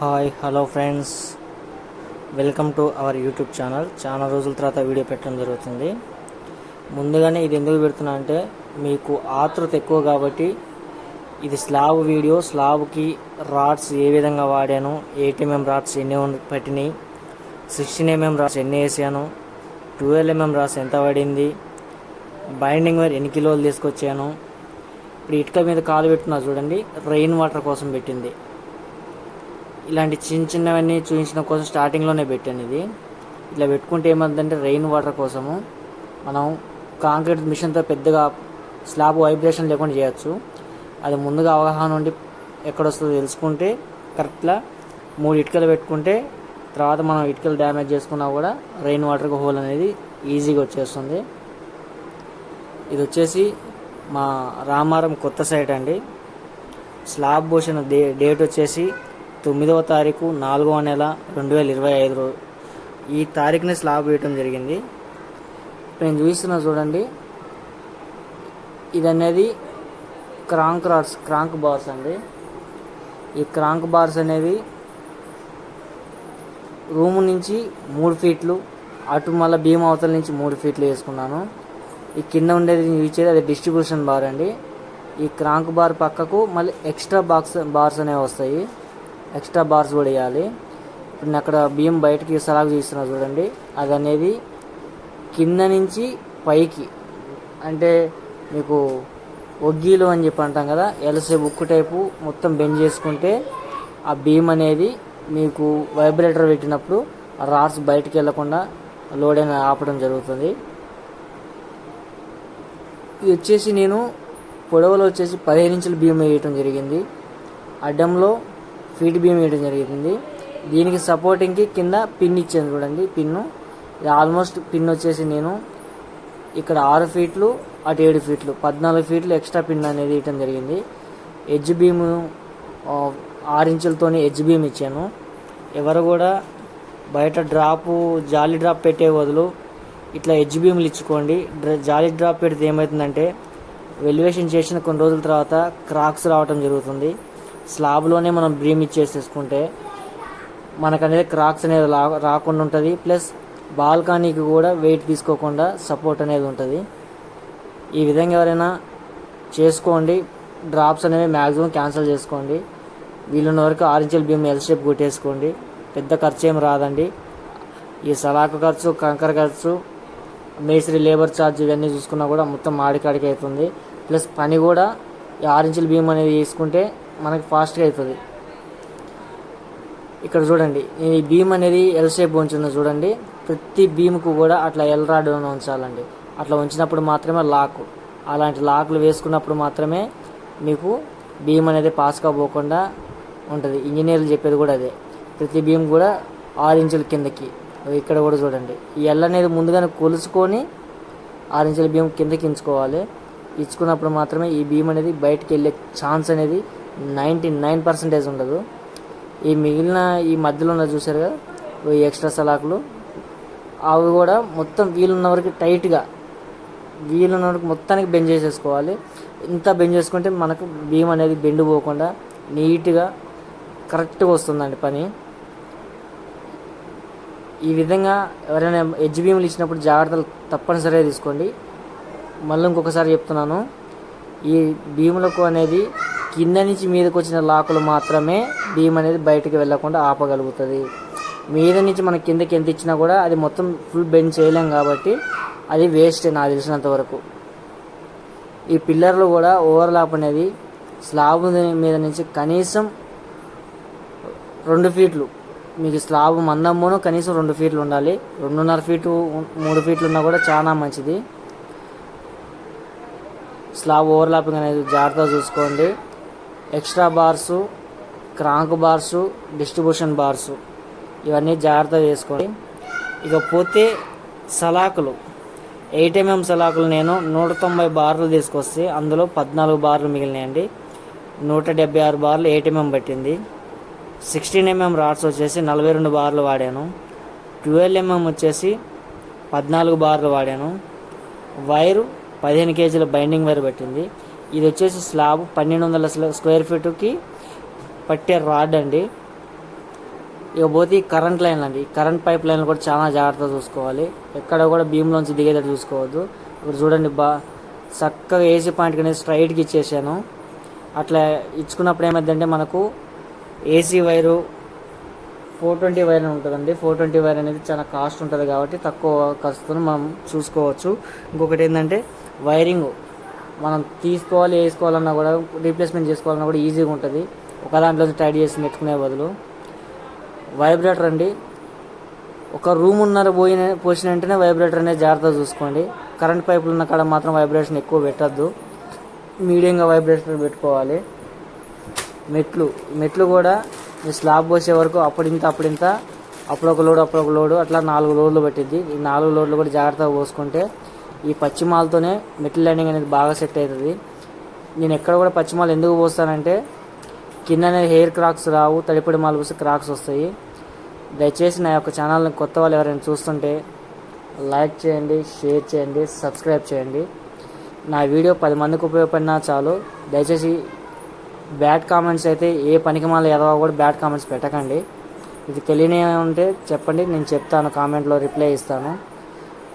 Hi hello friends. Welcome to our YouTube channel. చాలా రోజుల తర్వాత వీడియో పెట్టడం జరుగుతుంది. ముందుగానే ఇది ఎందుకు పెడుతున్నా అంటే మీకు ఆతృత ఎక్కువ కాబట్టి ఇది స్లాబ్ వీడియో. స్లాబ్కి రాడ్స్ ఏ విధంగా వాడాను ఏటీఎంఎం రాడ్స్ ఎన్ని పట్టినాయి సిక్స్టీన్ ఎంఎం రాడ్స్ ఎన్ని వేసాను ట్వెల్వ్ ఎంఎం రాడ్స్ ఎంత పడింది బైండింగ్ వేర్ ఎన్ని కిలోలు తీసుకొచ్చాను. ఇప్పుడు ఇటుక మీద కాలు పెట్టున్నా చూడండి రెయిన్ వాటర్ కోసం పెట్టింది. ఇలాంటి చిన్న చిన్నవన్నీ చూపించడం కోసం స్టార్టింగ్లోనే పెట్టాను ఇది. ఇట్లా పెట్టుకుంటే ఏమవుతుందంటే రెయిన్ వాటర్ కోసము మనం కాంక్రీట్ మిషన్తో పెద్దగా స్లాబ్ వైబ్రేషన్ లేకుండా చేయొచ్చు. అది ముందుగా అవగాహన ఉండి ఎక్కడ వస్తుందో తెలుసుకుంటే కరెక్ట్గా మూడు ఇటుకలు పెట్టుకుంటే తర్వాత మనం ఇటుకలు డ్యామేజ్ చేసుకున్నా కూడా రెయిన్ వాటర్కి హోల్ అనేది ఈజీగా వచ్చేస్తుంది. ఇది వచ్చేసి మా రామారం కొత్త సైట్ అండి. స్లాబ్ పోసిన డే డేట్ వచ్చేసి తొమ్మిదవ తారీఖు నాలుగవ నెల రెండు వేల ఇరవై ఐదు రోజు ఈ తారీఖుని స్లాబ్ వేయటం జరిగింది. నేను చూపిస్తున్నా చూడండి. ఇది అనేది క్రాంక్ రాడ్స్ క్రాంక్ బార్స్ అండి. ఈ క్రాంక్ బార్స్ అనేవి రూమ్ నుంచి మూడు ఫీట్లు అటు మళ్ళీ భీమ్ అవతల నుంచి మూడు ఫీట్లు వేసుకున్నాను. ఈ కింద ఉండేది ఇచ్చేది అది డిస్ట్రిబ్యూషన్ బార్ అండి. ఈ క్రాంక్ బార్ పక్కకు మళ్ళీ ఎక్స్ట్రా బాక్స్ బార్స్ అనేవి వస్తాయి. ఎక్స్ట్రా బార్స్ కూడా వేయాలి. ఇప్పుడు నేను అక్కడ బియ్యం బయటకి సలాగ్ తీస్తున్నా చూడండి. అది అనేది కింద నుంచి పైకి అంటే మీకు ఒగ్గీలు అని చెప్పి అంటాం కదా ఎలసే బుక్ టైపు మొత్తం బెండ్ చేసుకుంటే ఆ బీమ్ అనేది మీకు వైబ్రేటర్ పెట్టినప్పుడు ఆ రాడ్స్ బయటికి వెళ్ళకుండా లోడ్ అయిన ఆపడం జరుగుతుంది. ఇది వచ్చేసి నేను పొడవలో వచ్చేసి పదిహేను ఇంచుల బీమ్ వేయటం జరిగింది. అడ్డంలో ఫీట్ బీమ్ వేయడం జరిగింది. దీనికి సపోర్టింగ్కి కింద పిన్ ఇచ్చాను చూడండి పిన్ను. ఇది ఆల్మోస్ట్ పిన్ వచ్చేసి నేను ఇక్కడ ఆరు ఫీట్లు అటు ఏడు ఫీట్లు పద్నాలుగు ఫీట్లు ఎక్స్ట్రా పిన్ అనేది ఇవ్వడం జరిగింది. ఎడ్జ్ బీము ఆరు ఇంచులతోని ఎడ్జ్ బీమ్ ఇచ్చాను. ఎవరు కూడా బయట డ్రాపు జాలి డ్రాప్ పెట్టే బదులు ఇట్లా ఎడ్జ్ బీములు ఇచ్చుకోండి. జాలి జాలీ డ్రాప్ పెడితే ఏమవుతుందంటే వెల్యువేషన్ చేసిన కొన్ని రోజుల తర్వాత క్రాక్స్ రావటం జరుగుతుంది. స్లాబ్లోనే మనం బ్రీమ్ ఇచ్చేసేసుకుంటే మనకనేది క్రాక్స్ అనేది రాకుండా ఉంటుంది. ప్లస్ బాల్కనీకి కూడా వెయిట్ తీసుకోకుండా సపోర్ట్ అనేది ఉంటుంది. ఈ విధంగా ఎవరైనా చేసుకోండి. డ్రాప్స్ అనేవి మ్యాక్సిమం క్యాన్సిల్ చేసుకోండి. వీలున్న వరకు ఆరెంజల్ బీమ్ ఎల్ షేప్ కొట్టేసుకోండి. పెద్ద ఖర్చు ఏం రాదండి. ఈ సలాకు ఖర్చు కంకర ఖర్చు మేస్త్రి లేబర్ ఛార్జ్ ఇవన్నీ చూసుకున్నా కూడా మొత్తం మాడికాడికి అవుతుంది. ప్లస్ పని కూడా ఈ ఆరెంజల్ బీమ్ అనేది వేసుకుంటే మనకు ఫాస్ట్గా అవుతుంది ఇక్కడ చూడండి ఈ బీమ్ అనేది ఎల్ షేప్ ఉంచుందో చూడండి. ప్రతి బీమ్కు కూడా అట్లా ఎల్ రాడ్ ఉంచాలండి. అట్లా ఉంచినప్పుడు మాత్రమే లాక్. అలాంటి లాక్లు వేసుకున్నప్పుడు మాత్రమే మీకు బీమ్ అనేది పాస్ పోకుండా ఉంటుంది. ఇంజనీర్లు చెప్పేది కూడా అదే. ప్రతి బీమ్ కూడా ఆరు ఇంచుల కిందకి. ఇక్కడ కూడా చూడండి. ఈ ఎల్ అనేది ముందుగానే కొలుసుకొని ఆరు ఇంచుల బీమ్ కిందకి ఇంచుకోవాలి. ఇచ్చుకున్నప్పుడు మాత్రమే ఈ బీమ్ అనేది బయటకు వెళ్ళే ఛాన్స్ అనేది నైంటీ నైన్ పర్సెంటేజ్ ఉండదు. ఈ మిగిలిన ఈ మధ్యలో ఉన్న చూసారు కదా ఈ ఎక్స్ట్రా సలాకులు. అవి కూడా మొత్తం వీలున్న వరకు టైట్గా వీలున్న వరకు మొత్తానికి బెండ్ చేసేసుకోవాలి. ఇంత బెండ్ చేసుకుంటే మనకు భీమ్ అనేది బెండ్ పోకుండా నీట్గా కరెక్ట్గా వస్తుందండి పని. ఈ విధంగా ఎవరైనా ఎడ్జ్ బీమ్లు ఇచ్చినప్పుడు జాగ్రత్తలు తప్పనిసరిగా తీసుకోండి. మళ్ళీ ఇంకొకసారి చెప్తున్నాను ఈ భీములకు అనేది కింద నుంచి మీదకి వచ్చిన లాకులు మాత్రమే భీమ్ అనేది బయటకు వెళ్ళకుండా ఆపగలుగుతుంది. మీద నుంచి మన కిందకి ఎంత ఇచ్చినా కూడా అది మొత్తం ఫుల్ బెండ్ చేయలేం కాబట్టి అది వేస్ట్ నాకు తెలిసినంత వరకు. ఈ పిల్లర్లు కూడా ఓవర్లాప్ అనేది స్లాబ్ మీద నుంచి కనీసం రెండు ఫీట్లు మీకు స్లాబ్ మందమ్మను కనీసం రెండు ఫీట్లు ఉండాలి. రెండున్నర ఫీటు మూడు ఫీట్లు ఉన్నా కూడా చాలా మంచిది. స్లాబ్ ఓవర్లాపింగ్ అనేది జాగ్రత్తగా చూసుకోండి. Extra bars crank bars distribution bars. ఇవన్నీ జాగ్రత్త చేసుకోండి ఇక పోతే సలాకులు. ఎయిట్ ఎంఎం సలాకులు నేను నూట తొంభై బార్లు తీసుకొస్తే అందులో పద్నాలుగు బార్లు మిగిలినాయండి. నూట డెబ్బై ఆరు బార్లు ఎయిట్ ఎంఎం పట్టింది. సిక్స్టీన్ ఎంఎం రాడ్స్ వచ్చేసి నలభై రెండు బార్లు వాడాను. ట్వెల్వ్ ఎంఎం వచ్చేసి పద్నాలుగు బార్లు వాడాను. వైరు పదిహేను కేజీల బైండింగ్ వైర్ పట్టింది. ఇది వచ్చేసి స్లాబ్ పన్నెండు వందల స్క్వేర్ ఫీటుకి పట్టే రాడ్ అండి. ఇక పోతే ఈ కరెంట్ లైన్లు అండి. ఈ కరెంట్ పైప్ లైన్లు కూడా చాలా జాగ్రత్తగా చూసుకోవాలి. ఎక్కడ కూడా భీమ్లోంచి దిగేటట్టు చూసుకోవద్దు. ఇప్పుడు చూడండి బా చక్కగా ఏసీ పాయింట్కి అనేది స్ట్రైట్కి ఇచ్చేసాను. అట్లా ఇచ్చుకున్నప్పుడు ఏమైందంటే మనకు AC wire four twenty wire అని ఉంటుందండి. ఫోర్ ట్వంటీ వైర్ అనేది చాలా కాస్ట్ ఉంటుంది కాబట్టి తక్కువ ఖర్చుతో మనం చూసుకోవచ్చు. ఇంకొకటి ఏంటంటే వైరింగ్. మనం తీసుకోవాలి వేసుకోవాలన్నా కూడా రీప్లేస్మెంట్ చేసుకోవాలన్నా కూడా ఈజీగా ఉంటుంది. ఒక దాంట్లో ట్రైడ్ చేసి నెట్టుకునే బదులు. వైబ్రేటర్ అండి. ఒక రూమ్ ఉన్నర పోయిన పోసిన వెంటనే వైబ్రేటర్ అనేది జాగ్రత్తగా చూసుకోండి. కరెంట్ పైపులు ఉన్న కాడ మాత్రం వైబ్రేషన్ ఎక్కువ పెట్టద్దు. మీడియంగా వైబ్రేషన్ పెట్టుకోవాలి. మెట్లు మెట్లు కూడా మీ స్లాబ్ పోసే వరకు అప్పుడింత అప్పుడింత అప్పుడు ఒక లోడు అప్పుడు ఒక లోడు అట్లా నాలుగు లోడ్లు పెట్టిద్ది. ఈ నాలుగు లోడ్లు కూడా జాగ్రత్తగా పోసుకుంటే ఈ పశ్చిమాలతోనే మెటిల్ ల్యాండింగ్ అనేది బాగా సెట్ అవుతుంది. నేను ఎక్కడ కూడా పశ్చిమాలు ఎందుకు పోస్తానంటే కిందనే హెయిర్ క్రాక్స్ రావు తడిపడి మాలు పోస్తే క్రాక్స్ వస్తాయి. దయచేసి నా యొక్క ఛానల్ని కొత్త వాళ్ళు ఎవరైనా చూస్తుంటే లైక్ చేయండి షేర్ చేయండి సబ్స్క్రైబ్ చేయండి. నా వీడియో పది మందికి ఉపయోగపడినా చాలు. దయచేసి బ్యాడ్ కామెంట్స్ అయితే ఏ పనికి మాల ఎదవా కూడా బ్యాడ్ కామెంట్స్ పెట్టకండి. ఇది తెలియని ఉంటే చెప్పండి నేను చెప్తాను కామెంట్లో రిప్లై ఇస్తాను.